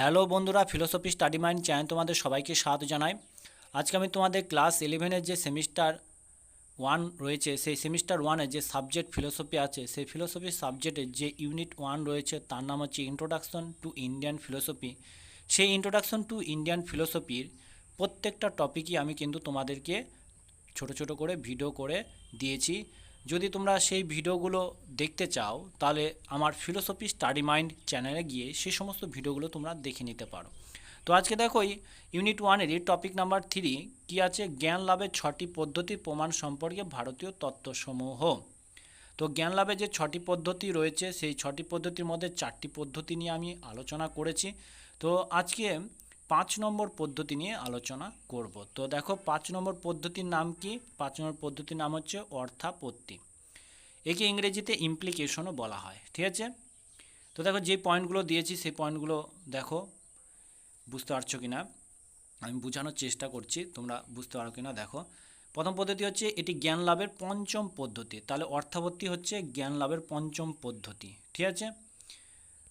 Hello বন্ধুরা philosophy study mind channel তোমাদের সবাইকে স্বাগত জানাই। আজকে আমি তোমাদের ক্লাস ইলেভেনের যে সেমিস্টার ওয়ান রয়েছে, সেই সেমিস্টার ওয়ানে যে সাবজেক্ট ফিলোসফি আছে, সেই ফিলোসফি সাবজেক্টের যে ইউনিট ওয়ান রয়েছে, তার নাম হচ্ছে ইন্ট্রোডাকশন টু ইন্ডিয়ান ফিলোসফি সেই ইন্ট্রোডাকশন টু ইন্ডিয়ান ফিলোসফির প্রত্যেকটা টপিকই আমি কিন্তু তোমাদেরকে ছোট ছোট করে ভিডিও করে দিয়েছি। যদি তোমরা সেই ভিডিওগুলো দেখতে চাও, তাহলে আমার ফিলোসফি স্টাডি মাইন্ড চ্যানেলে গিয়ে সেই সমস্ত ভিডিওগুলো তোমরা দেখে নিতে পারো। তো আজকে দেখো ইউনিট ওয়ানেরই টপিক নাম্বার থ্রি কী আছে? জ্ঞান লাভের ছটি পদ্ধতির প্রমাণ সম্পর্কে ভারতীয় তত্ত্বসমূহ। তো জ্ঞান লাভের যে ছটি পদ্ধতি রয়েছে, সেই ছটি পদ্ধতির মধ্যে চারটি পদ্ধতি নিয়ে আমি আলোচনা করেছি। তো আজকে পাঁচ নম্বর পদ্ধতি নিয়ে আলোচনা করব। তো দেখো, পাঁচ নম্বর পদ্ধতির নাম কি? পাঁচ নম্বর পদ্ধতির নাম হচ্ছে অর্থাপত্তি। একে ইংরেজিতে ইমপ্লিকেশনও বলা হয়, ঠিক আছে? তো দেখো, যে পয়েন্টগুলো দিয়েছি, সেই পয়েন্টগুলো দেখো, বুঝতে পারছ কি না আমি বোঝানোর চেষ্টা করছি, তোমরা বুঝতে পারো কি না দেখো। প্রথম পদ্ধতি হচ্ছে, এটি জ্ঞান লাভের পঞ্চম পদ্ধতি। তাহলে অর্থাবর্তী হচ্ছে জ্ঞান লাভের পঞ্চম পদ্ধতি, ঠিক আছে?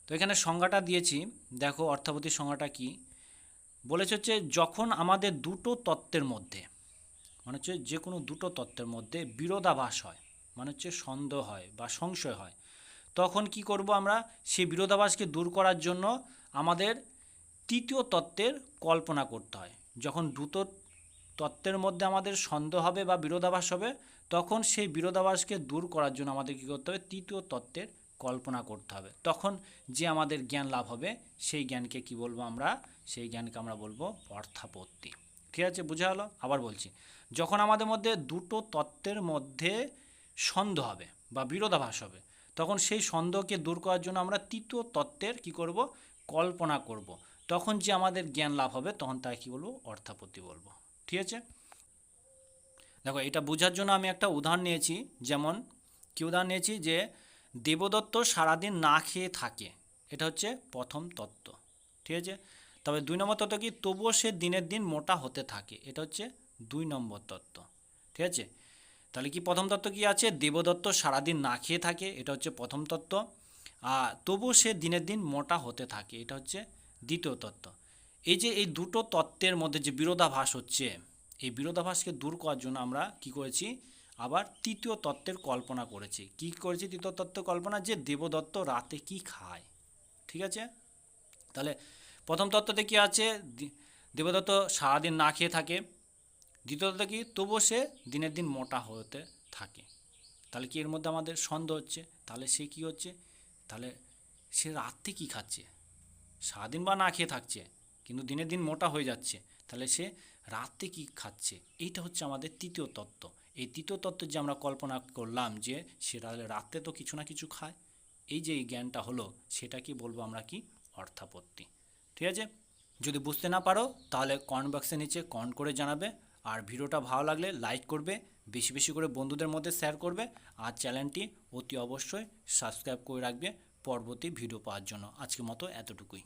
তো এখানে সংজ্ঞাটা দিয়েছি। দেখো অর্থাবর্তীর সংজ্ঞাটা কি? বলেছে হচ্ছে যখন আমাদের দুটো তত্ত্বের মধ্যে মানে হচ্ছে যে কোনো দুটো তত্ত্বের মধ্যে বিরোধাভাস হয় মানে হচ্ছে সন্দেহ হয় বা সংশয় হয়, তখন কি করব আমরা? সেই বিরোধাভাসকে দূর করার জন্য আমাদের তৃতীয় তত্ত্বের কল্পনা করতে হয়। যখন দুটো তত্ত্বের মধ্যে আমাদের সন্দেহ হবে বা বিরোধাভাস হবে, তখন সেই বিরোধাভাসকে দূর করার জন্য আমাদের কী করতে হবে? তৃতীয় তত্ত্বের কল্পনা করতে হবে। তখন যে আমাদের জ্ঞান লাভ হবে, সেই জ্ঞানকে কি বলব আমরা? সেই জ্ঞানকে আমরা বলব অর্থাপত্তি। ঠিক আছে? বোঝা হলো আবার বলছি। যখন আমাদের মধ্যে দুটো তত্ত্বের মধ্যে সন্দেহ হবে বা বিরোধাভাস হবে, তখন সেই সন্দেহকে দূর করার জন্য আমরা তৃতীয় তত্ত্বের কি করব? কল্পনা করব। তখন যে আমাদের জ্ঞান লাভ হবে, তখন তাই কী বলব? অর্থাপত্তি বলব। ঠিক আছে? দেখো, এটা বোঝার জন্য আমি একটা উদাহরণ নিয়েছি। যেমন, কি উদাহরণ নিয়েছি? যে দেবদত্ত সারাদিন না খেয়ে থাকে। এটা হচ্ছে প্রথম তত্ত্ব। ঠিক আছে? তবে দুই নম্বর তত্ত্ব কি? তবুও সে দিনের দিন মোটা হতে থাকে। এটা হচ্ছে দুই নম্বর তত্ত্ব। ঠিক আছে? তাহলে কি প্রথম তত্ত্ব কি আছে? দেবদত্ত সারাদিন না খেয়ে থাকে। এটা হচ্ছে প্রথম তত্ত্ব। আর তবুও সে দিনের দিন মোটা হতে থাকে। এটা হচ্ছে দ্বিতীয় তত্ত্ব। এই যে এই দুটো তত্ত্বের মধ্যে যে বিরোধাভাস হচ্ছে, এই বিরোধাভাসকে দূর করার জন্য আমরা কি করেছি? আবার তৃতীয় তত্ত্বের কল্পনা করেছি। কি করেছি তৃতীয় তত্ত্বের কল্পনা? যে দেবদত্ত রাতে কি খায়। ঠিক আছে? তাহলে প্রথম তত্ত্বতে কি আছে? দেবদত্ত সারাদিন না খেয়ে থাকে। দ্বিতীয় তত্ত্ব কি? তবুও সে দিনের দিন মোটা হতে থাকে। তাহলে কি এর মধ্যে আমাদের সন্দেহ হচ্ছে? তাহলে সে কি হচ্ছে? তাহলে সে রাত্রে কি খাচ্ছে? সারাদিন বা না খেয়ে থাকছে? কিন্তু দিনের দিন মোটা হয়ে যাচ্ছে। তাহলে সে রাতে কি খাচ্ছে? এইটা হচ্ছে আমাদের তৃতীয় তত্ত্ব। এই তৃতীয় তত্ত্ব যে আমরা কল্পনা করলাম যে সে রাত্রে তো কিছু না কিছু খায়, এই যে এই জ্ঞানটা হলো, সেটা কি বলব আমরা কি? অর্থাপত্তি। ঠিক আছে? যদি বুঝতে না পারো, তাহলে কমেন্ট বক্সে নিচে কমেন্ট করে জানাবে। আর ভিডিওটা ভালো লাগলে লাইক করবে, বেশি বেশি করে বন্ধুদের মধ্যে শেয়ার করবে। আর চ্যানেলটি অতি অবশ্যই সাবস্ক্রাইব করে রাখবে পরবর্তী ভিডিও পাওয়ার জন্য। আজকের মতো এতটুকুই।